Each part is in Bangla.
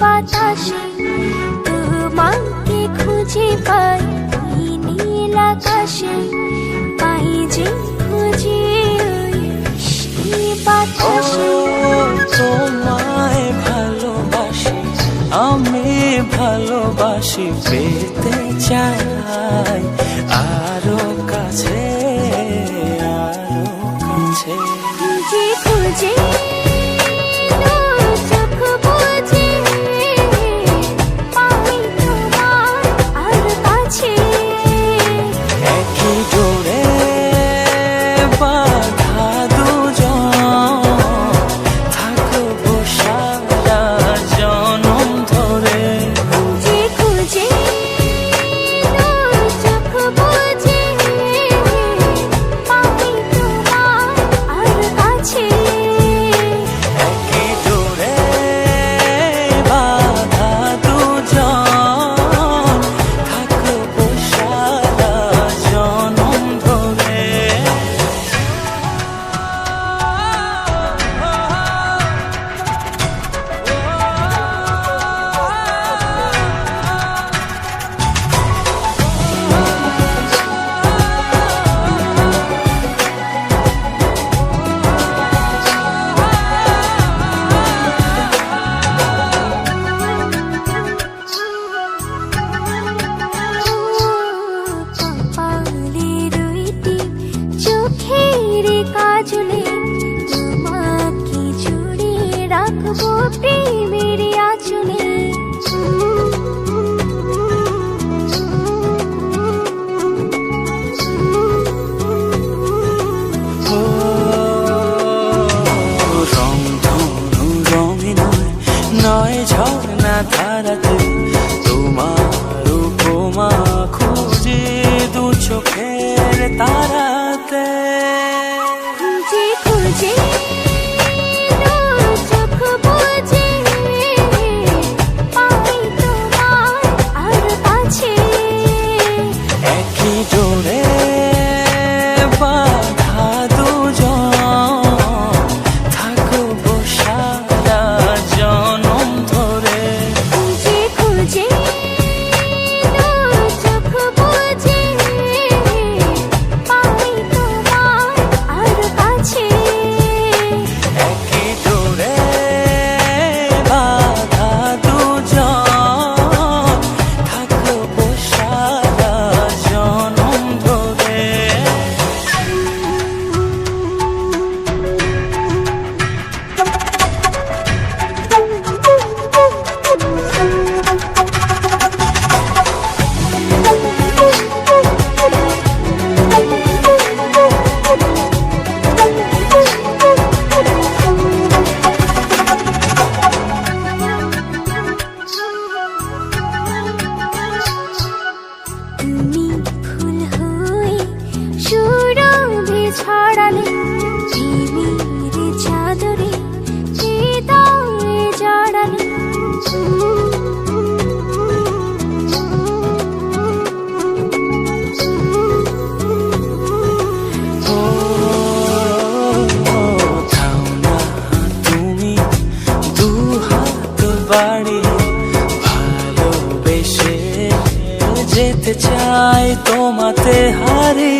বাতাসে তোমাকে খুঁজে পাই নীল আকাশে। পাই যে খুঁজে বাতাসে। তোমায় ভালোবাসি, আমি ভালোবাসি, পেতে চাই। আ হারে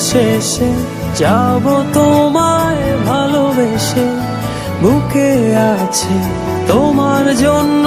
শেষে যাব তোমায় ভালোবেসে বুকে আছে তোমার জন্য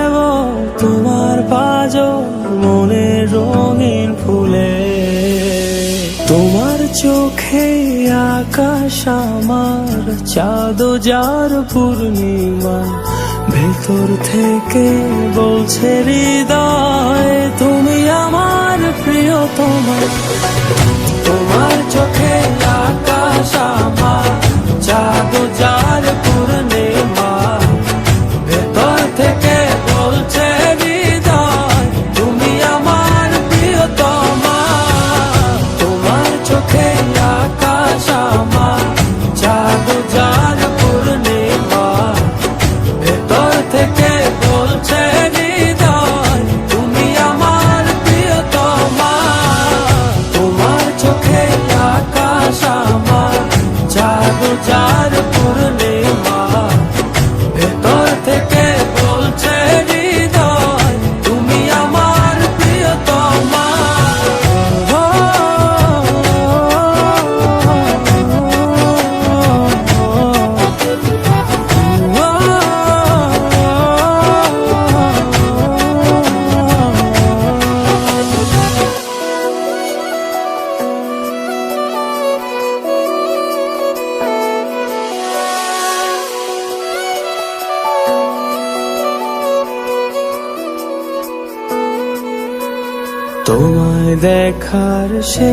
তোমার পাজ মনে রঙিন ফুলে। তোমার চোখে আকাশ আমার চাঁদ যার পূর্ণিমা। ভেতর থেকে বলছে হৃদয়, তুমি আমার প্রিয় তোমার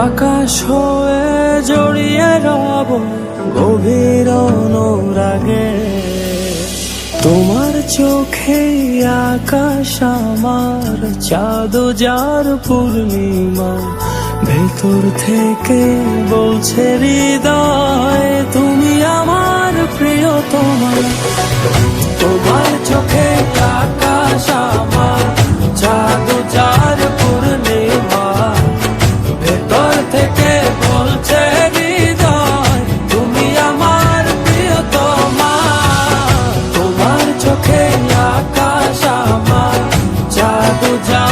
আকাশ হয়ে জড়িয়ে রব গভীর অনুরাগে। তোমার চোখে আকাশ আমার চাঁদ যার পূর্ণিমা, ভেতর থেকে বলছে হৃদয়, তুমি আমার প্রিয়তমা। তোমার চোখে আকাশ আমার চাঁদ যার 他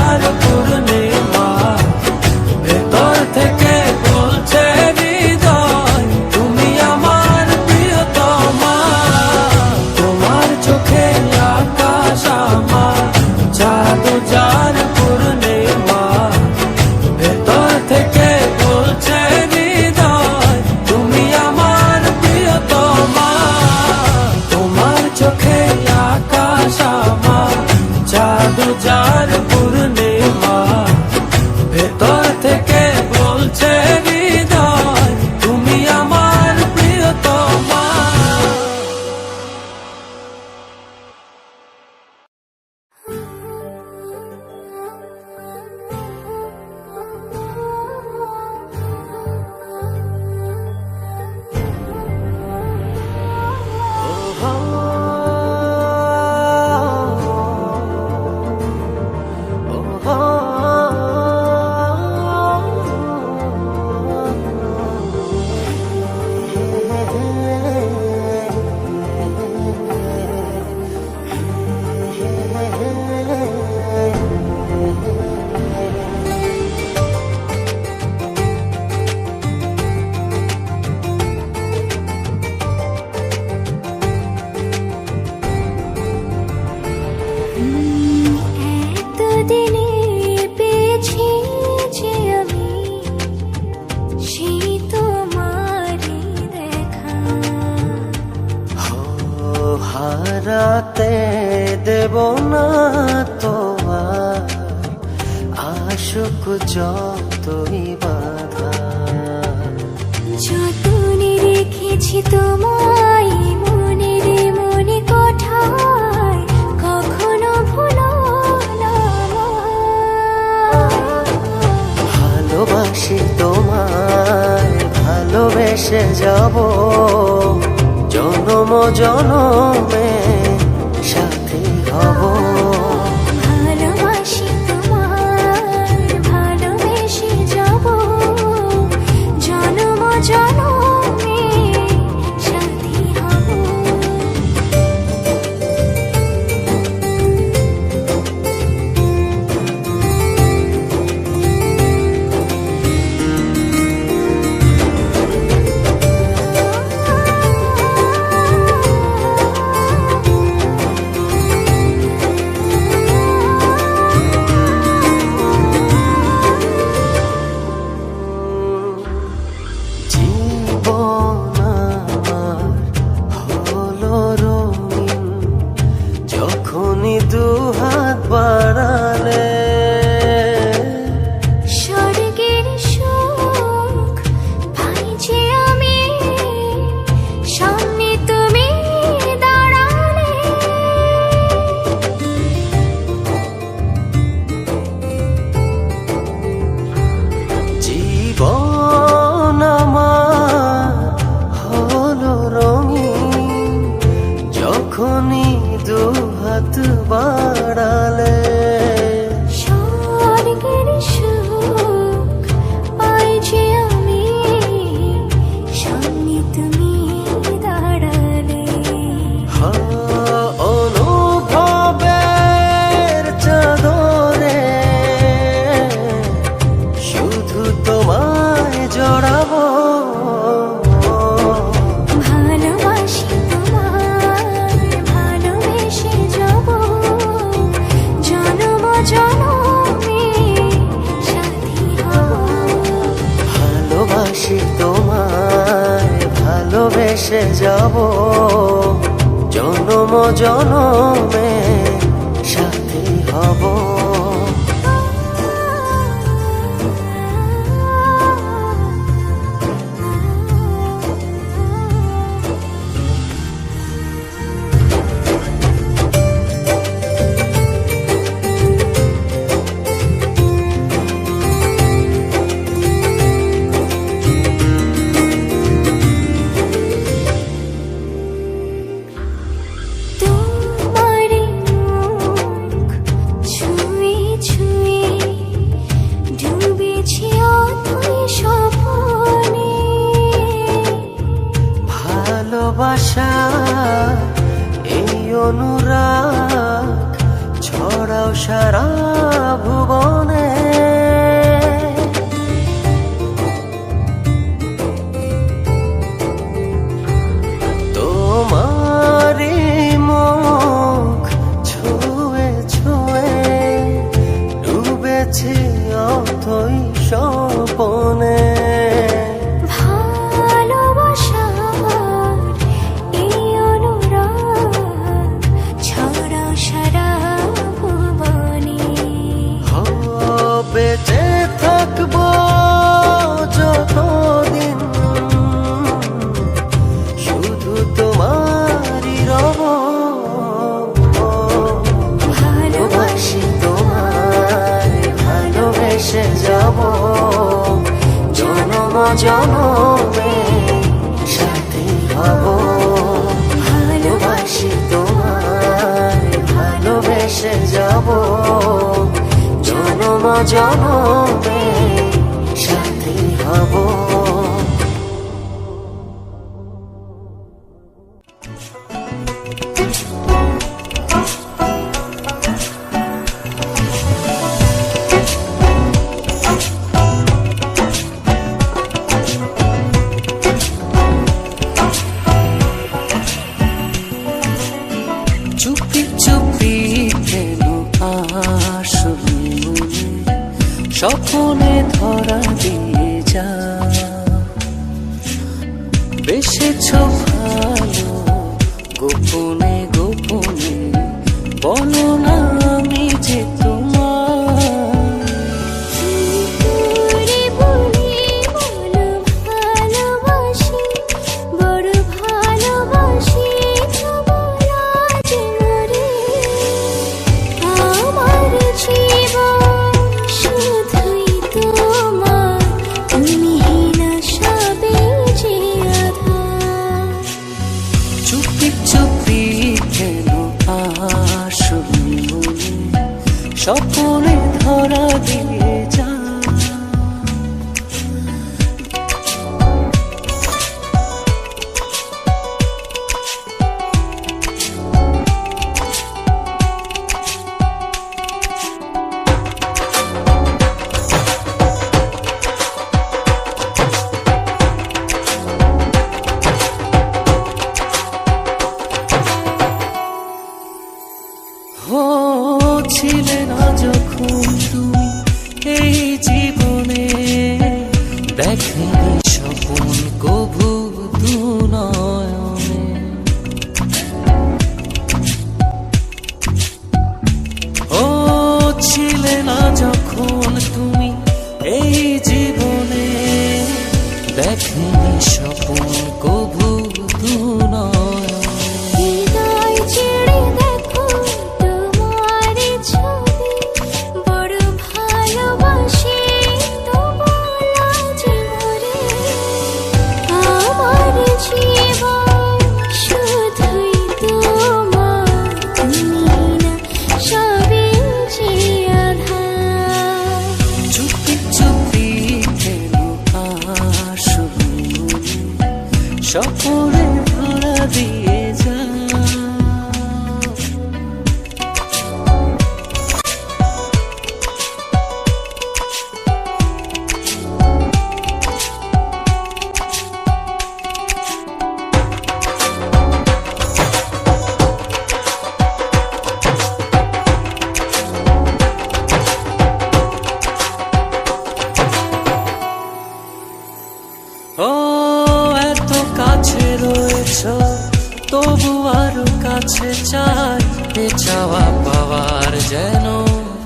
সারাতে দেব না তোমার। আশুক যতই বাধা। যতনে রেখেছি তোমায় মনে রে কখনো না ভালোবাসি তোমায় ভালোবেসে যাব। জনম জনমে সাথী হব। জনমে।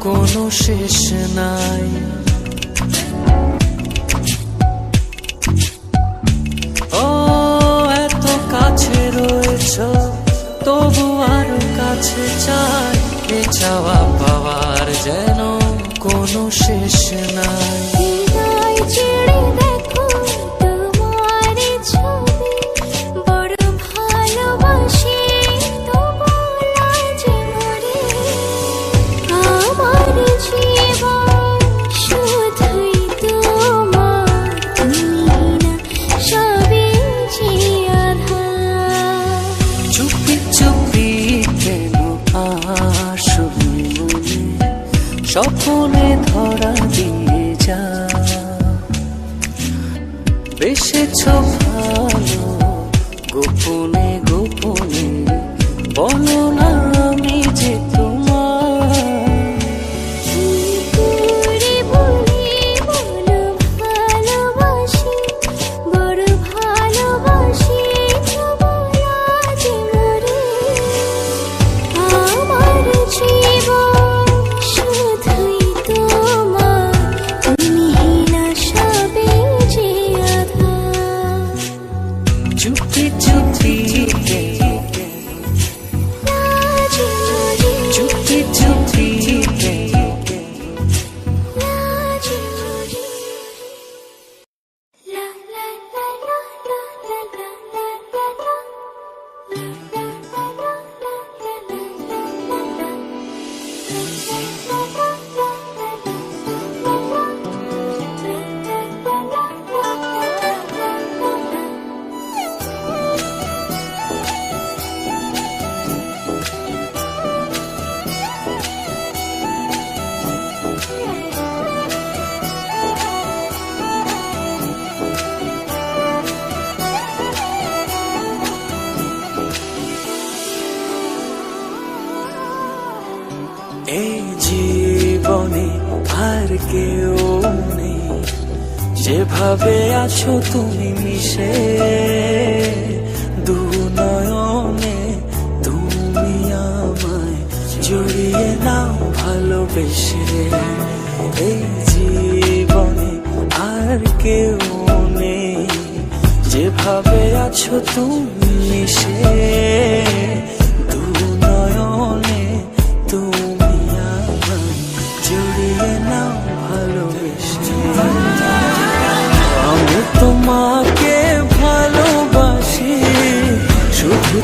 কোনো শেষ নাই। ও, এত কাছে রয়েছ, তবু আর কাছে চাই। এ চাওয়া পাওয়ার যেন কোনো শেষ নাই। স্বপ্নে ধরা দিয়ে যা। বেশেছ ভালো গোপনে গোপনে বলো না আমি যেত আছো তুমি মিশে দু নয়নে তুমি আমায় জড়িয়ে নাও ভালোবেসে। এই জীবনে আর কেউ নেই। যেভাবে আছো তুমি মিশে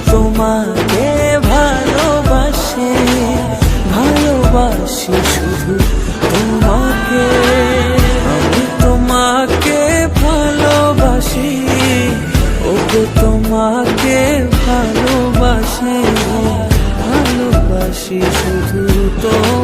তোমাকে ভালোবাসে ভালোবাসি শুধু তোমাকে। আমি তোমাকে ভালোবাসি ওকে তোমাকে ভালোবাসে ভালোবাসি শুধু তোমাকে।